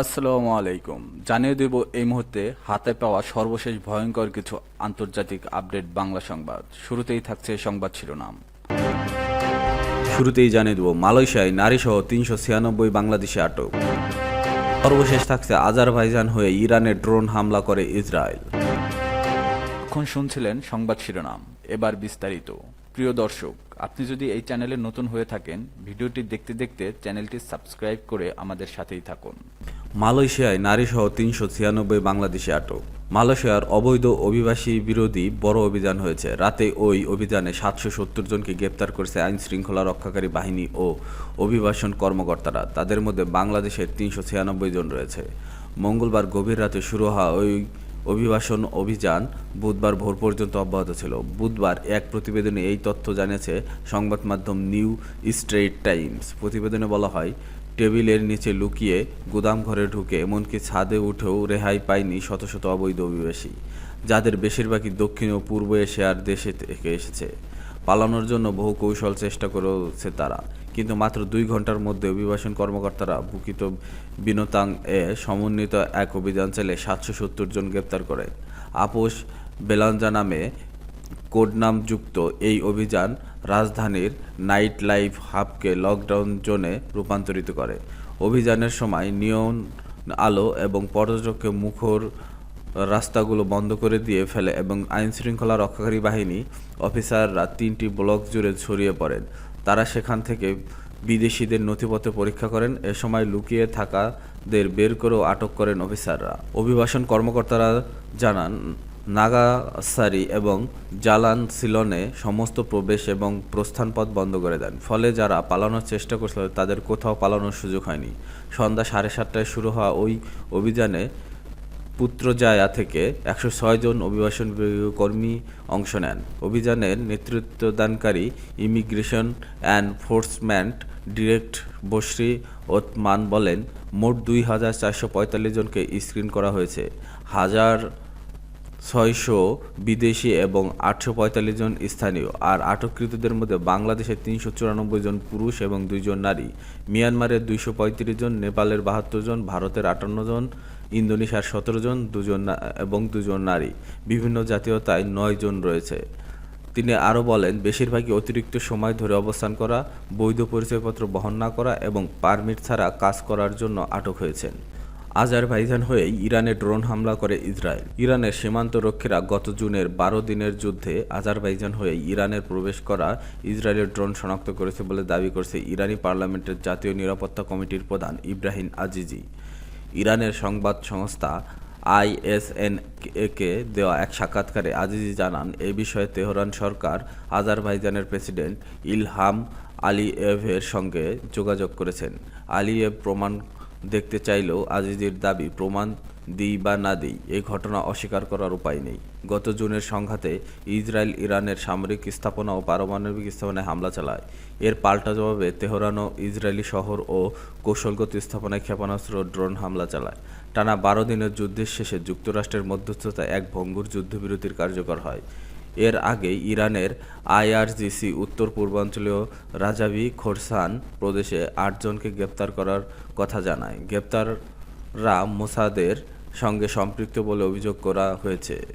আসসালামু আলাইকুম। জানিয়ে দেব এই মুহূর্তে হাতে পাওয়া সর্বশেষ ভয়ঙ্কর কিছু আন্তর্জাতিক আপডেট বাংলা সংবাদ। শুরুতেই থাকছে সংবাদ শিরোনাম। শুরুতেই জানিয়ে দেব, মালয়েশিয়ায় নারীসহ তিনশো ছিয়ানব্বই বাংলাদেশে আটক। সর্বশেষ থাকছে আজারবাইজান হয়ে ইরানে ড্রোন হামলা করে ইসরায়েল। এখন শুনছিলেন সংবাদ শিরোনাম। এবার বিস্তারিত। প্রিয় দর্শক, আপনি যদি এই চ্যানেলে নতুন হয়ে থাকেন, ভিডিওটি দেখতে দেখতে চ্যানেলটি সাবস্ক্রাইব করে আমাদের সাথেই থাকুন। মালয়েশিয়ায় নারীসহ তিনশো ছিয়ানব্বই বাংলাদেশি আটক। মালয়েশিয়ার অবৈধ অভিবাসী বিরোধী বড় অভিযান হয়েছে। রাতে ওই অভিযানে সাতশো সত্তর জনকে গ্রেপ্তার করেছে আইন শৃঙ্খলা রক্ষাকারী বাহিনী ও অভিবাসন কর্মকর্তারা। তাদের মধ্যে বাংলাদেশের তিনশো ছিয়ানব্বই জন রয়েছে। মঙ্গলবার গভীর রাতে শুরু হওয়া ওই অভিবাসন অভিযান বুধবার ভোর পর্যন্ত অব্যাহত ছিল। বুধবার এক প্রতিবেদনে এই তথ্য জানিয়েছে সংবাদ মাধ্যম নিউ স্ট্রেট টাইমস। প্রতিবেদনে বলা হয় টেবিলের নিচে লুকিয়ে গুদাম ঘরে ঢুকে এমনকি ছাদে উঠেও রেহাই পায়নি শত শত অবৈধ অভিবাসী, যাদের বেশিরভাগই দক্ষিণ ও পূর্ব এশিয়ার দেশে থেকে এসেছে। পালানোর জন্য বহু কৌশল চেষ্টা করেছে তারা, কিন্তু মাত্র দুই ঘণ্টার মধ্যে অভিবাসন কর্মকর্তারা বুকিত বিনোতাং এ সমন্বিত এক অভিযান চালিয়ে সাতশো সত্তর জন গ্রেপ্তার করে। আপোষ বেলাঞ্জা নামে কোডনামযুক্ত এই অভিযান রাজধানীর নাইট লাইফ হাবকে লকডাউন জোনে রূপান্তরিত করে। অভিযানের সময় নিয়ন আলো এবং পর্যটককে মুখর রাস্তাগুলো বন্ধ করে দিয়ে ফেলে এবং আইনশৃঙ্খলা রক্ষাকারী বাহিনী অফিসাররা তিনটি ব্লক জুড়ে ছড়িয়ে পড়েন। তারা সেখান থেকে বিদেশিদের নথিপত্র পরীক্ষা করেন। এ সময় লুকিয়ে থাকাদের বের করেও আটক করেন অফিসাররা। অভিবাসন কর্মকর্তারা জানান নাগাসারি এবং জালান সিলনে সমস্ত প্রবেশ এবং প্রস্থানপথ বন্ধ করে দেন। ফলে যারা পালানোর চেষ্টা করছিল, তাদের কোথাও পালানোর সুযোগ হয়নি। সন্ধ্যা সাড়ে সাতটায় শুরু হওয়া ওই অভিযানে পুত্রজায়া থেকে একশো ছয় জন অভিবাসন কর্মী অংশ নেন। অভিযানের নেতৃত্বদানকারী immigration enforcement director Basri Othman বলেন, মোট দুই হাজার চারশো পঁয়তাল্লিশ জনকে স্ক্রিন করা হয়েছে। হাজার ছয়শো বিদেশি এবং আটশো পঁয়তাল্লিশ জন স্থানীয় আর আটককৃতদের মধ্যে বাংলাদেশের তিনশো চুরানব্বই জন পুরুষ এবং দুইজন নারী। মিয়ানমারের দুইশো পঁয়ত্রিশ জন, নেপালের বাহাত্তর জন, ভারতের আটান্ন জন, ইন্দোনেশিয়ার সতেরো জন, দুজন এবং দুজন নারী। বিভিন্ন জাতীয়তায় নয় জন রয়েছে। তিনি আরও বলেন, বেশিরভাগই অতিরিক্ত সময় ধরে অবস্থান করা, বৈধ পরিচয়পত্র বহন না করা এবং পারমিট ছাড়া কাজ করার জন্য আটক হয়েছেন। আজারবাইজান হয়ে ইরানে ড্রোন হামলা করে ইসরায়েল। ইরানের সীমান্ত রক্ষীরা গত জুনের বারো দিনের যুদ্ধে আজারবাইজান হয়ে ইরানের প্রবেশ করা ইসরায়েলের ড্রোন শনাক্ত করেছে বলে দাবি করছে ইরানি পার্লামেন্টের জাতীয় নিরাপত্তা কমিটির প্রধান ইব্রাহিম আজিজি। ইরানের সংবাদ সংস্থা আইএসএন কে দেওয়া এক সাক্ষাৎকারে আজিজি জানান, এ বিষয়ে তেহরান সরকার আজারবাইজানের প্রেসিডেন্ট ইলহাম আলিয়েভের সঙ্গে যোগাযোগ করেছেন। আলিয়েভ প্রমাণ দেখতে চাইলেও আজিজির দাবি প্রমাণ দিই বা না দিই এই ঘটনা অস্বীকার করার উপায় নেই। গত জুনের সংঘাতে ইসরায়েল ইরানের সামরিক স্থাপনা ও পারমাণবিক স্থাপনায় হামলা চালায়। এর পাল্টা জবাবে তেহরানও ইসরায়েলি শহর ও কৌশলগত স্থাপনায় ক্ষেপণাস্ত্র ড্রোন হামলা চালায়। টানা বারো দিনের যুদ্ধের শেষে যুক্তরাষ্ট্রের মধ্যস্থতায় এক ভঙ্গুর যুদ্ধবিরতির কার্যকর হয়। এর আগে ইরানের আইআরজিসি উত্তর পূর্বাঞ্চলীয় রাজাবি খোরসান প্রদেশে আটজনকে গ্রেপ্তার করার কথা জানায়। গ্রেপ্তাররা মোসাদের সঙ্গে সম্পৃক্ত বলে অভিযোগ করা হয়েছে।